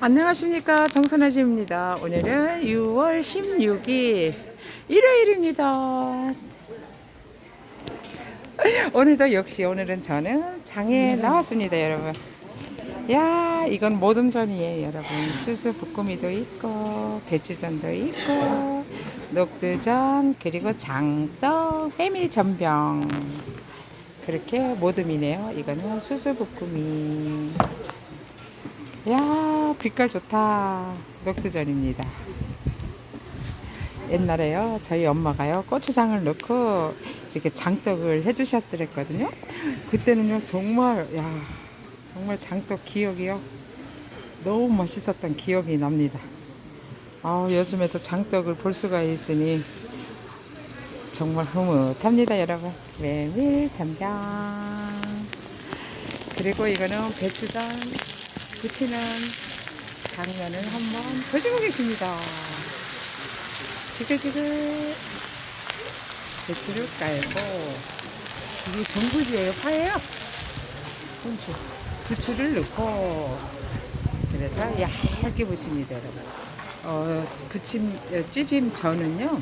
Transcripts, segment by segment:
안녕하십니까 정선아지입니다. 오늘은 6월 16일 일요일입니다. 오늘도 역시 오늘은 저는 장에 나왔습니다, 여러분. 야, 이건 모듬전이에요, 여러분. 수수 볶음이도 있고 배추전도 있고 녹두전 그리고 장떡, 해밀 전병 그렇게 모듬이네요. 이거는 수수 볶음이. 야 빛깔 좋다. 녹두전입니다. 옛날에요. 저희 엄마가요 고추장을 넣고 이렇게 장떡을 해주셨더랬거든요. 그때는요 정말 야 정말 장떡 기억이요. 너무 맛있었던 기억이 납니다. 아 요즘에도 장떡을 볼 수가 있으니 정말 흐뭇합니다 여러분. 메밀 전병 그리고 이거는 배추전 부치는 당면을 한번 보시고 계십니다. 지글지글 배추를 깔고 이게 전부지예요 파예요. 전부 부추를 넣고 그래서 얇게 부칩니다 여러분. 어 부침 어, 찌짐 전은요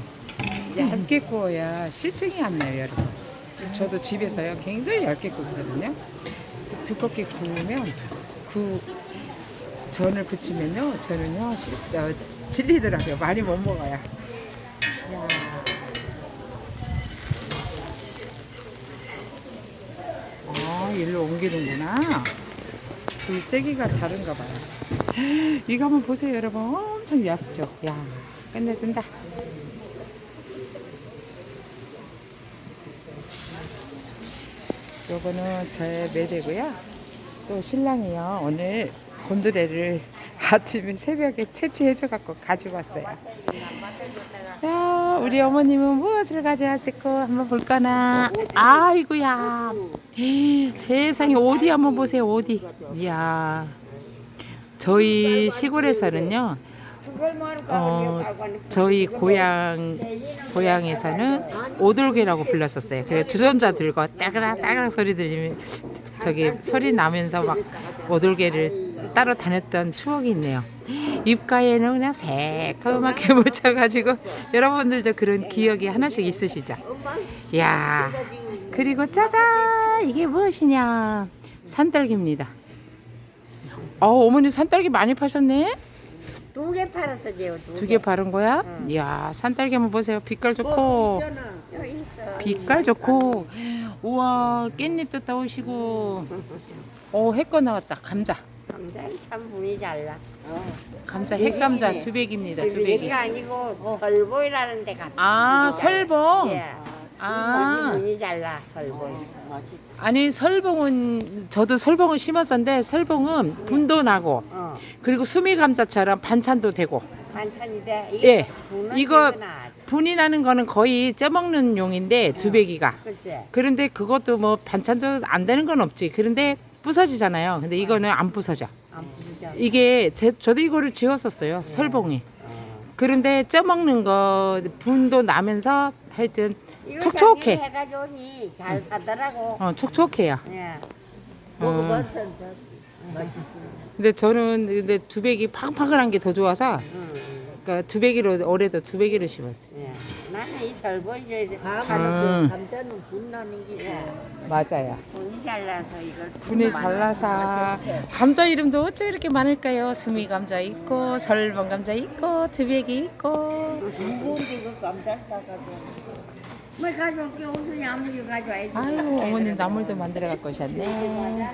얇게 구워야 실증이 안 나요 여러분. 저도 집에서요 굉장히 얇게 굽거든요. 두껍게 구우면 그 전을 부치면요 저는요 시- 어, 질리더라고요. 많이 못 먹어요. 야. 아 일로 옮기는구나. 불 세기가 다른가 봐요. 이거 한번 보세요 여러분. 엄청 얇죠? 야 끝내준다. 요거는 제 매대고요. 또 신랑이요. 오늘 곤드레를 아침에 새벽에 채취해줘 갖고 가지고 왔어요. 야, 우리 어머님은 무엇을 가져왔을까 한번 볼까나. 아이고야. 에이, 세상에 어디 한번 보세요 어디. 이야. 저희 시골에서는요. 어, 저희 고향 고향에서는 오돌개라고 불렀었어요. 그래서 주전자 들고 따그락 따그락 소리 들리면 저기 소리 나면서 막 오돌개를 따로 다녔던 추억이 있네요. 입가에는 그냥 새까맣게 묻혀가지고 여러분들도 그런 기억이 하나씩 있으시죠? 이야 그리고 짜잔 이게 무엇이냐 산딸기입니다. 어 어머니 산딸기 많이 파셨네? 두 개 팔았어, 제요. 두, 두개 바른 거야? 이야 산딸기 한번 보세요. 빛깔 좋고 있어. 빛깔 좋고 우와 깻잎도 따오시고 어 핵거 나왔다 감자 감자는 참 분이 잘 나. 감자 핵감자 두백입니다 두백이 두배기가 아니고 설보이라는 데 갔다. 아 설봉 예. 아 분이 잘 나, 설보이. 아니 설봉은 저도 설봉을 심었었는데 설봉은 분도 나고 어. 그리고 수미 감자처럼 반찬도 되고 반찬이 돼. 예. 분은 이거. 분이 나는 거는 거의 쪄먹는 용인데 두백이가 그치. 그런데 그것도 뭐 반찬도 안 되는 건 없지 그런데 부서지잖아요 근데 이거는 안 부서져 안 부수죠. 이게 제, 저도 이거를 지었었어요 설봉이 그런데 쪄먹는 거 분도 나면서 하여튼 이거 촉촉해. 작년에 해가지고니 잘 사더라고. 어, 촉촉해요 예. 어. 근데 저는 근데 두백이 파글파글한 게 더 좋아서 응, 그러니까 두백이로 올해도 두백이를 심었어요 예. 설보이 저 음. 감자는 분 나는 게 맞아요. 분이 잘 나서 이걸 분이 잘나서. 감자 이름도 어쩜 이렇게 많을까요? 수미 감자 있고 설봉 감자 있고 두백이 있고. 무거운데 그 감자를 따가지고. 뭘 가져올게. 옷은 아무리 가져와야지. 아유 어머님 나물도 만들어 갖고 오셨네.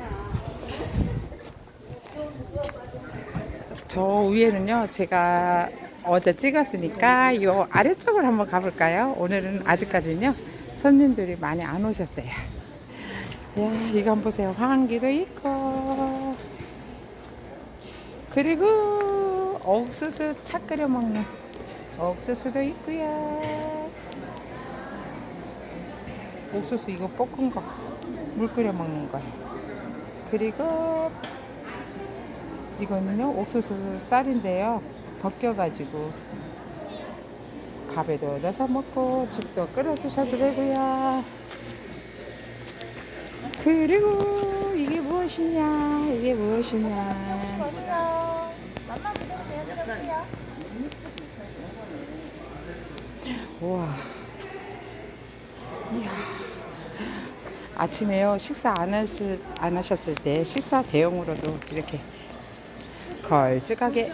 저 위에는요 제가 어제 찍었으니까 요 아래쪽을 한번 가볼까요? 오늘은 아직까지는요 손님들이 많이 안 오셨어요. 야 이거 한번 보세요. 황기도 있고. 그리고 옥수수 차 끓여 먹는 옥수수도 있고요. 옥수수 이거 볶은 거 물 끓여 먹는 거예요. 그리고 이거는요 옥수수 쌀인데요 벗겨가지고 밥에도 넣어서 먹고 죽도 끓여 드셔도 되고요 그리고 이게 무엇이냐 이게 무엇이냐 우와. 이야. 아침에요 식사 안, 하실, 안 하셨을 때 식사 대용으로도 이렇게 걸쭉하게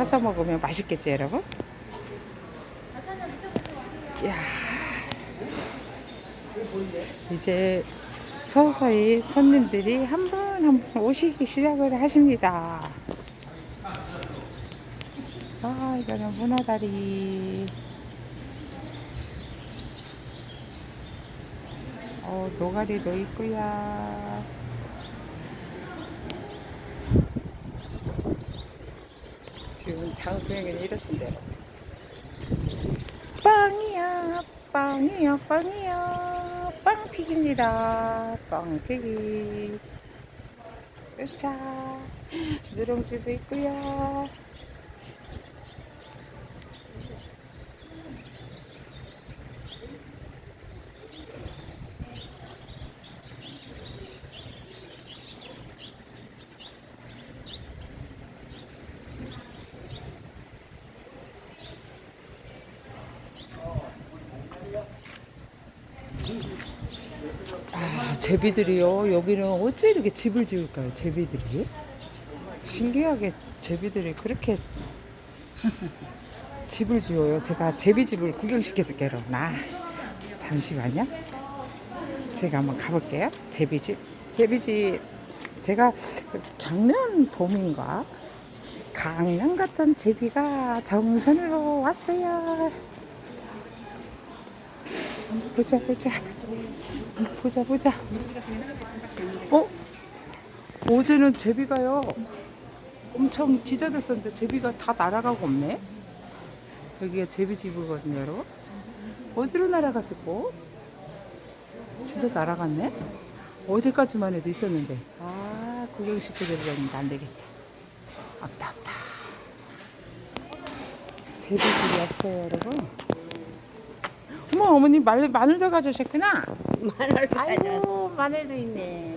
타서 먹으면 맛있겠죠 여러분? 이야. 이제 서서히 손님들이 한 분 한 분 오시기 시작을 하십니다. 아, 이거는 문어다리. 어, 노가리도 있고요. 지금 장수행은 이렇습니다. 빵이야, 빵이야, 빵이야. 빵튀기입니다. 빵튀기. 자, 누룽지도 있고요. 제비들이요. 여기는 어째 이렇게 집을 지을까요? 제비들이? 신기하게 제비들이 그렇게 집을 지어요. 제가 제비집을 구경시켜 줄게요. 나 잠시만요. 제가 한번 가볼게요. 제비집. 제비집. 제가 작년 봄인가 강남 갔던 제비가 정선으로 왔어요. 보자 보자. 보자 보자. 어? 어제는 제비가요. 엄청 지저댔었는데 제비가 다 날아가고 없네. 여기가 제비집이거든요, 여러분. 어디로 날아갔을까? 진짜 날아갔네. 어제까지만 해도 있었는데. 아, 구경 시켜드리려는데 안 되겠다. 없다, 없다. 제비집이 없어요, 여러분. 어머, 어머님 마늘, 마늘도 가져오셨구나. 마늘 가져왔어. 아이고 마늘도 있네.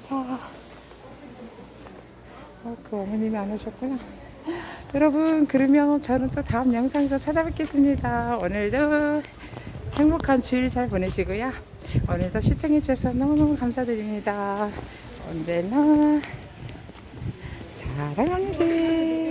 자, 어, 그 어머님이 안 오셨구나. 여러분 그러면 저는 또 다음 영상에서 찾아뵙겠습니다. 오늘도 행복한 주일 잘 보내시고요. 오늘도 시청해 주셔서 너무너무 감사드립니다. 언제나 사랑합니다.